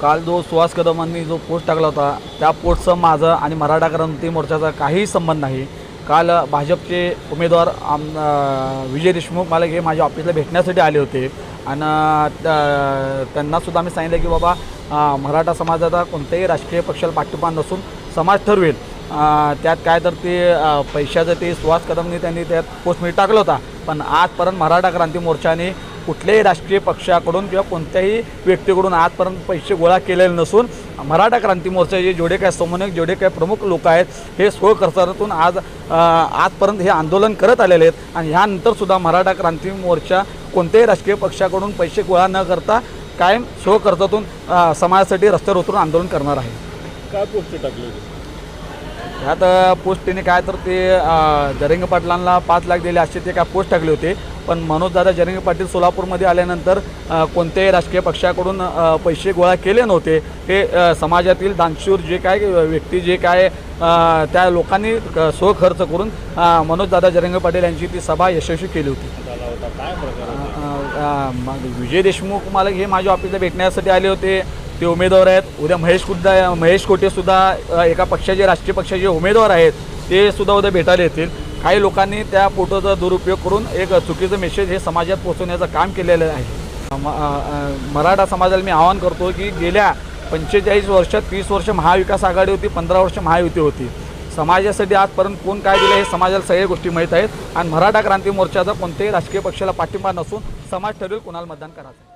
काल जो सुहास कदमांनी जो पोस्ट टाकला होता त्या पोस्टचं माझं आणि मराठा क्रांती मोर्चाचा काहीही संबंध नाही. काल भाजपचे उमेदवार आम विजय देशमुख मला हे माझ्या ऑफिसला भेटण्यासाठी आले होते. आणि त्या- त्यांनासुद्धा आम्ही सांगितलं की बाबा मराठा समाजाचा कोणत्याही राजकीय पक्षाला पाठिंबा नसून समाज ठरवेल. त्यात काय तर ते पैशाचं ते सुहास कदमनी त्यांनी त्यात पोस्टमध्ये टाकलं होता. पण आजपर्यंत मराठा क्रांती मोर्चाने कुठल्याही राजकीय पक्षाकडून किंवा कोणत्याही व्यक्तीकडून आजपर्यंत पैसे गोळा केलेले नसून मराठा क्रांती मोर्चाचे जेवढे काय समन्वयक जेवढे काय प्रमुख लोक आहेत हे स्वखर्चातून आज आजपर्यंत हे आंदोलन करत आलेले आहेत. आणि ह्यानंतरसुद्धा मराठा क्रांती मोर्चा कोणत्याही राजकीय पक्षाकडून पैसे गोळा न करता कायम स्वखर्चातून समाजासाठी रस्त्यावर उतरून आंदोलन करणार आहे. काय पोस्ट टाकले ह्यात पोस्ट त्याने काय तर ते जरंग पाटलांना पाच लाख दिले असे ते काय पोस्ट टाकले होते. पण मनोजदादा जरंगे पाटील सोलापूरमध्ये आल्यानंतर कोणत्याही राजकीय पक्षाकडून पैसे गोळा केले नव्हते. हे समाजातील दानशूर जे काय व्यक्ती जे काय त्या लोकांनी क- स्वखर्च करून मनोजदादा जरंगे पाटील यांची ती सभा यशस्वी केली होती. विजय देशमुख मला हे माझ्या ऑफिसला भेटण्यासाठी आले होते. ते उमेदवार आहेत. उद्या महेश कुद्दा महेश कोटेसुद्धा एका पक्षाचे राष्ट्रीय पक्षाचे उमेदवार आहेत ते सुद्धा उद्या भेटायला येतील. काही लोकांनी त्या फोटोचा दुरुपयोग करून एक चुकीचं मेसेज हे समाजात पोहोचवण्याचं काम केलेलं आहे. म- मराठा समाजाला मी आवाहन करतो की गेल्या पंचेचाळीस वर्षात तीस वर्ष महाविकास आघाडी होती पंधरा वर्ष महायुती होती. समाजासाठी आजपर्यंत कोण काय दिलं हे समाजाला सगळ्या गोष्टी माहीत आहेत. आणि मराठा क्रांती मोर्चाचा कोणत्याही राजकीय पक्षाला पाठिंबा नसून समाज ठरवेल कोणाला मतदान करायचं